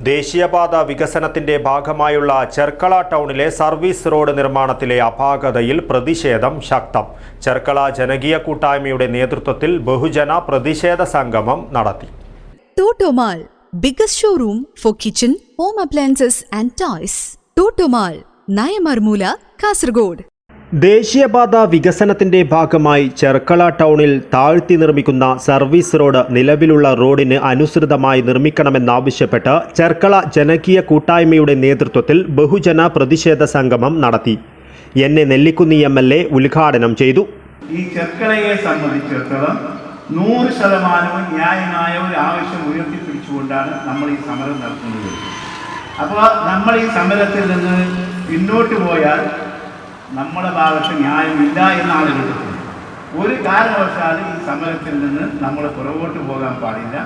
ദേശീയപാത വികസനത്തിന്റെ ഭാഗമായുള്ള ചെർക്കള ടൗണിലെ സർവീസ് റോഡ് നിർമ്മാണത്തിലെ അപാകതയിൽ പ്രതിഷേധം ശക്തം ചെർക്കള ജനകീയ കൂട്ടായ്മയുടെ നേതൃത്വത്തിൽ ബഹുജന പ്രതിഷേധ സംഗമം നടത്തി Toto Mall biggest showroom for kitchen home appliances and toys. Toto Mall Nayammarmoola Kasargod. ദേശീയപാത വികസനത്തിന്റെ ഭാഗമായി ചെർക്കള ടൗണിൽ താഴ്ത്തി നിർമ്മിക്കുന്ന സർവീസ് റോഡ് നിലവിലുള്ള റോഡിന് അനുസൃതമായി നിർമ്മിക്കണമെന്നാവശ്യപ്പെട്ട് ചെർക്കള ജനകീയ കൂട്ടായ്മയുടെ നേതൃത്വത്തിൽ ബഹുജന പ്രതിഷേധ സംഗമം നടത്തി. N A Nellikunnu M L A ഉദ്ഘാടനം ചെയ്തു. ഈ ചെർക്കളയെ സംബന്ധിച്ചിടത്തോളം നൂറ് ശതമാനവും ന്യായമായ ഒരു ആവശ്യം ഉയർത്തിപ്പിടിച്ചുകൊണ്ടാണ് നമ്മൾ ഈ സമരം നടത്തുന്നത്. അപ്പോൾ നമ്മൾ ഈ സമരത്തിൽ നിന്ന് പിന്നോട്ട് പോയാൽ നമ്മുടെ ഭാഗത്ത് ന്യായമില്ല എന്ന് ആളുകൾ ഒരു കാരണവശാലും ഈ സമരത്തിൽ നിന്ന് നമ്മൾ പുറകോട്ട് പോകാൻ പാടില്ല.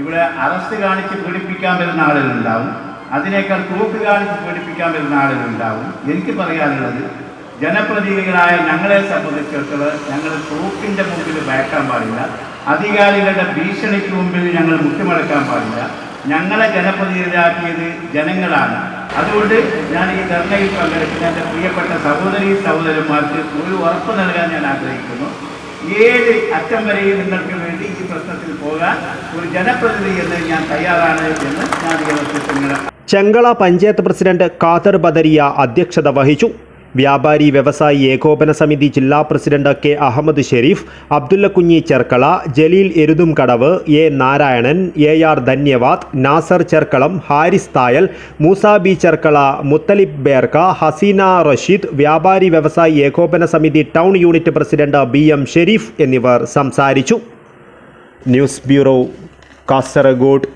ഇവിടെ അറസ്റ്റ് കാണിച്ച് പീഡിപ്പിക്കാൻ വരുന്ന ആളുകളുണ്ടാവും. അതിനേക്കാൾ തൂക്ക് കാണിച്ച് പീഡിപ്പിക്കാൻ വരുന്ന ആളുകളുണ്ടാവും. എനിക്ക് പറയാനുള്ളത് ജനപ്രതിനിധികളായ ഞങ്ങളെ സംബന്ധിച്ചിടത്തോളം ഞങ്ങൾ തൂക്കിന്റെ മുമ്പിൽ ഭയക്കാൻ പാടില്ല. അധികാരികളുടെ ഭീഷണിക്ക് മുമ്പിൽ ഞങ്ങൾ മുട്ടിമടക്കാൻ പാടില്ല. ഞങ്ങളെ ജനപ്രതിനിധിയാക്കിയത് ജനങ്ങളാണ്. അതുകൊണ്ട് ഞാൻ ഈ ധർണയിൽ പങ്കെടുക്കുന്ന എന്റെ പ്രിയപ്പെട്ട സഹോദരി സഹോദരന്മാർക്ക് ഒരു ഉറപ്പ് നൽകാൻ ഞാൻ ആഗ്രഹിക്കുന്നു. ഏത് അറ്റം വരെയും നിങ്ങൾക്ക് വേണ്ടി ഈ പ്രശ്നത്തിൽ പോകാൻ ഒരു ജനപ്രതിനിധി എന്ന് ഞാൻ തയ്യാറാണ് എന്ന് ഞാൻ ചെങ്കള പഞ്ചായത്ത് പ്രസിഡന്റ് ഖാദർ ബദരിയ അധ്യക്ഷത വഹിച്ചു. വ്യാപാരി വ്യവസായി ഏകോപന സമിതി ജില്ലാ president K Ahmed Sharif Abdulla Kunhi Cherkala Jaleel Eruthumkadavu A Narayanan A R ധന്യവാദ് Nasar Cherkalam Haris Thayal Moosa B Cherkala Muthalib Berka Haseena Rasheed വ്യാപാരി വ്യവസായി ഏകോപന സമിതി town unit president B M Sharif എന്നിവർ സംസാരിച്ചു. News bureau Kasaragod.